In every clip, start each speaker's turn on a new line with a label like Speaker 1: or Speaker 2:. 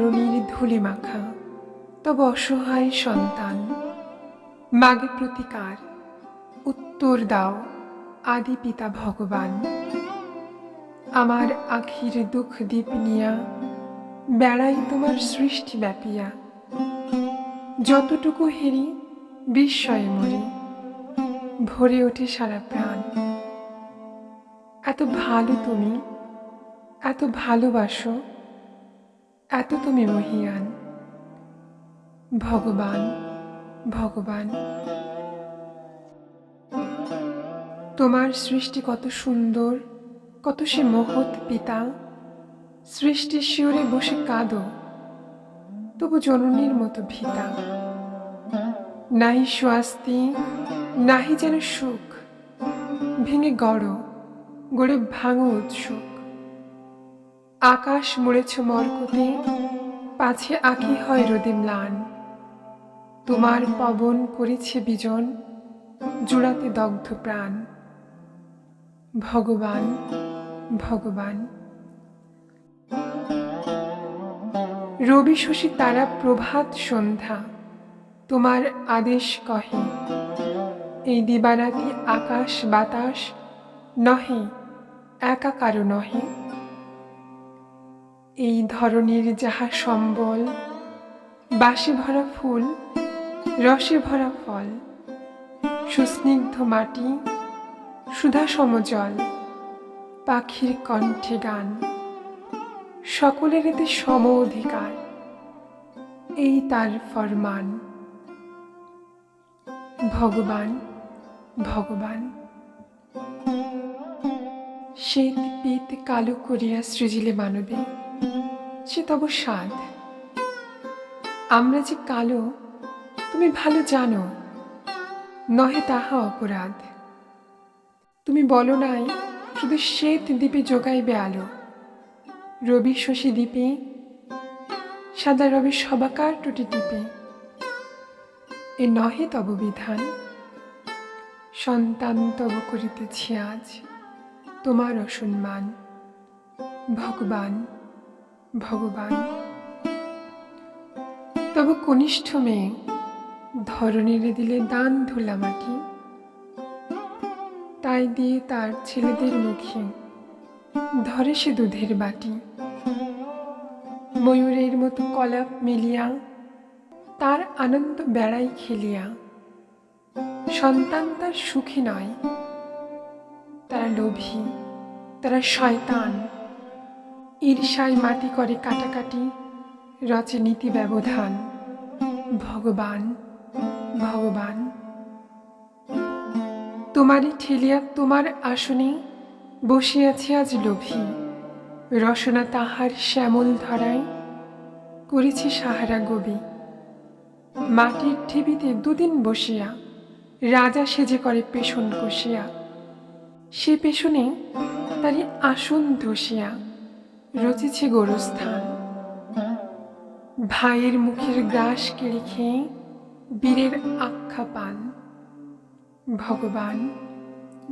Speaker 1: ধরনীর ধুলি মাখা, তব অসহায় সন্তান। মাগে প্রতিকার, উত্তর দাও, আদি পিতা ভগবান। আমার আখির দুঃখ দীপ নিয়া, বেড়াই তোমার সৃষ্টি ব্যাপিয়া। যতটুকু হেরি, বিস্ময়ে মরি। ভরে ওঠে সারা প্রাণ। এত ভালো তুমি, এত ভালোবাসো। এত তুমি মহিয়ান। ভগবান ভগবান। তোমার সৃষ্টি কত সুন্দর, কত সে মহৎ পিতা। সৃষ্টির শিওরে বসে কাঁদো, তবু জননীর মতো ভিতা। নাহি স্বাস্তি নাহি যেন সুখ। ভেঙে গড়, গড়ে ভাঙো উৎসুক। আকাশ মুড়েছ মরকতে, পাছে আঁকি হয় রোদে ম্লান। তোমার পবন করেছে বিজন, জোড়াতে দগ্ধ প্রাণ। ভগবান ভগবান। রবি শশী তারা প্রভাত সন্ধ্যা, তোমার আদেশ কহে, এই দিবারাতি আকাশ বাতাস নহে একা কারও নহে। এই ধরনের যাহা সম্বল বাসে ভরা ফুল, রসে ভরা ফল, সুস্নিগ্ধ মাটি সুধা সমজল পাখির কণ্ঠে গান, সকলের এতে সম অধিকার, এই তার ফরমান। ভগবান ভগবান। শীত পিত কালো করিয়া সৃজিলে মানবে। সে তব সাধ আমরা যে কালো, তুমি ভালো জানো, নহে তাহা অপরাধ। তুমি বলো নাই, শুধু শ্বেত দ্বীপে যোগাইবে আলো। রবি শশী দ্বীপে, সাদা রবি সবাকার টুটি টিপে। এ নহে তব বিধান, সন্তান তব করিতেছি আজ তোমার অসম্মান। ভগবান ভগবান। তব কনিষ্ঠ মেয়ে ধরনীরে দিলে দান ধুলা মাটি। তাই দিয়ে তার ছেলেদের মুখে ধরে সে দুধের বাটি। ময়ূরের মতো কলাপ মিলিয়া, তার আনন্দ বেড়াই খেলিয়া। সন্তান তার সুখী নয়, তারা লোভী, তারা শয়তান। ঈর্ষায় মাটি করে কাটাকাটি রচে নীতি ব্যবধান। ভগবান ভগবান। তোমারই ঠেলিয়া, তোমার আসনে বসিয়াছে আজ লোভী। রসনা তাহার শ্যামল ধরায় করেছে সাহারা গবি। মাটির ঢিবিতে দুদিন বসিয়া রাজা সেজে করে পেশন কষিয়া, সে পেশনে তারই আসন ধসিয়া। রচেছে গোরস্থান। ভাইয়ের মুখের গ্রাস কেড়ে খেয়ে বীরের আখ্যা পান। ভগবান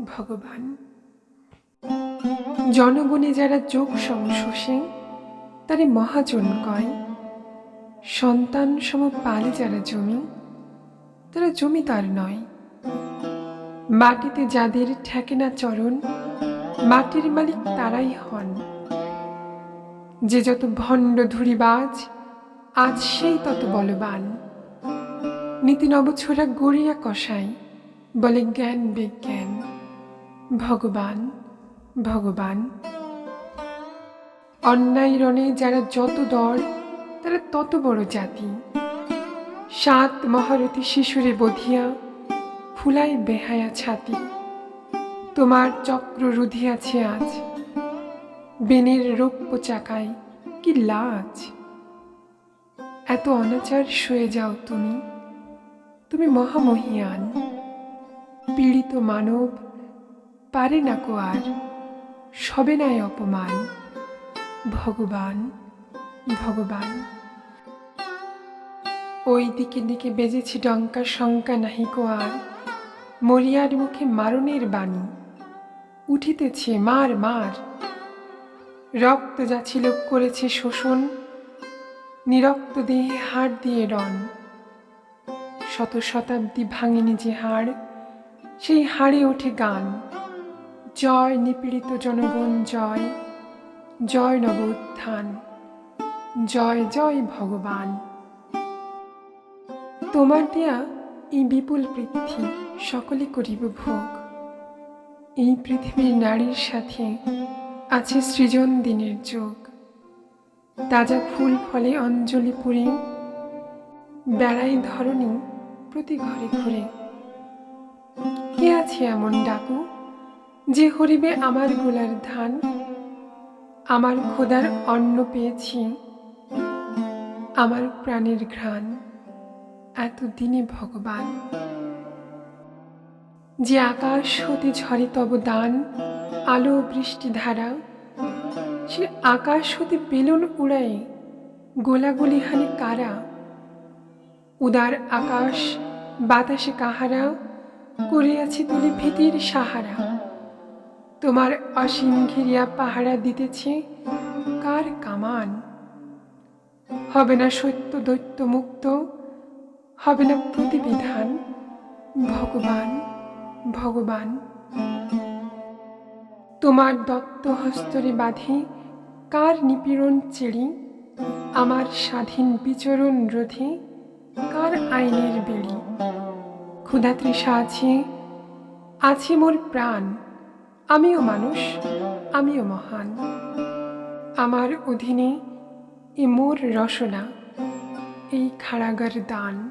Speaker 1: ভগবান। জনগণে যারা যোগ সংশোষে তারে মহাজন কয়। সন্তান সম পালে যারা জমি, তারা জমিদার নয়। মাটিতে যাদের ঠেকে না চরণ, মাটির মালিক তারাই হন। যে যত ভণ্ড ধুরিবাজ, আজ সেই তত বলবান। নীতি নবছোরা গড়িয়া কষাই, বলে জ্ঞান বিজ্ঞান। ভগবান ভগবান। অন্যায় রণে যারা যত দর তারা তত বড় জাতি। সাত মহারথী শিশুরে বধিয়া ফুলাই বেহায়া ছাতি। তোমার চক্র রুধিয়াছে আজ। বেনের রৌপ্য চাকায় কি লাজ? এত অনাচার সয়ে যাও তুমি। তুমি মহামহিয়ান। পীড়িত মানব পারে না কো আর, সবে নাই অপমান। ভগবান ভগবান। ওই দিকে দিকে বেজেছি ডঙ্কা শঙ্কা নাহি কো আর। মরিয়ার মুখে মারণের বাণী। উঠিতেছে মার মার। রক্ত যাচ্ছিল করেছে শোষণ, নিরক্ত দেহে হাড় দিয়ে রন শত শতাব্দী ভাঙেনি যে হাড়, সেই হাড়ে ওঠে গান। জয় নিপীড়িত জনগণ, জয় জয় নব উত্থান, জয় জয় ভগবান। তোমার দেয়া এই বিপুল পৃথ্বী সকলে করিব ভোগ। এই পৃথিবীর নারীর সাথে আছে সৃজন দিনের যোগ। তাজা ফুল ফলে অঞ্জলি পুরে, বেড়াই ধরণী প্রতি ঘরে ঘুরে। কে আছে এমন ডাকু যে হরিবে আমার গোলার ধান, আমার খোদার অন্ন পেয়েছি, আমার প্রাণের ঘ্রাণ, এতদিনে ভগবান? যে আকাশ হতে ঝরে তব দান, আলো বৃষ্টি ধারা। সে আকাশ হতে বেলুন উড়ায়, গোলাগুলি হানি কারা। উদার আকাশ, বাতাসে কাহারা করিয়াছি তুলি ভীতির সাহারা। তোমার অসীম ঘিরিয়া পাহারা দিতেছে, কার কামান? হবে না সত্য দৈত্য মুক্ত, হবে না প্রতিবিধান, ভগবান। ভগবান। তোমার দত্ত হস্তরে বাঁধে কার নিপীড়ন চেড়ি আমার স্বাধীন বিচরণ রোধে কার আইনের বেড়ি? ক্ষুধা তৃষা আছে আছে মোর প্রাণ। আমিও মানুষ, আমিও মহান। আমার অধীনে এ মোর রসনা, এই খাড়াগার দান।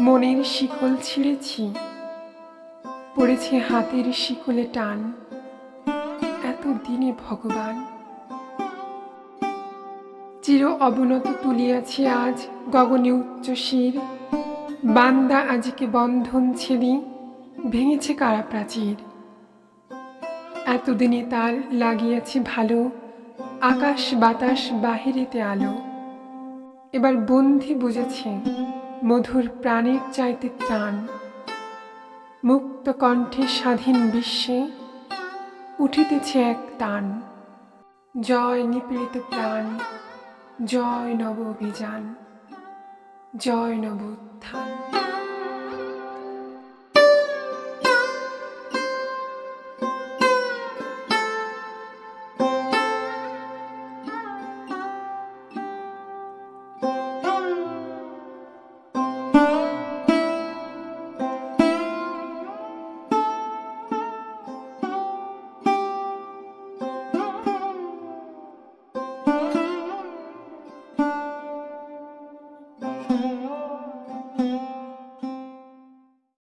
Speaker 1: মনের শিকল ছিঁড়েছি পড়েছে হাতের শিকলে টান। এত দিনে ভগবান। চির অবনত তুলিয়াছে আজ গগনে উচ্চ শির। বান্দা আজকে বন্ধন ছেড়ি ভেঙেছে কারা প্রাচীর। এতদিনে তার লাগিয়াছে ভালো, আকাশ বাতাস বাহিরেতে আলো। এবার বন্ধি বুঝেছে মধুর প্রাণের চাইতে ত্রাণ। মুক্ত কণ্ঠে স্বাধীন বিশ্বে উঠিতেছে এক তান। জয় নিপীড়িত প্রাণ, জয় নব অভিযান, জয় নব উত্থান।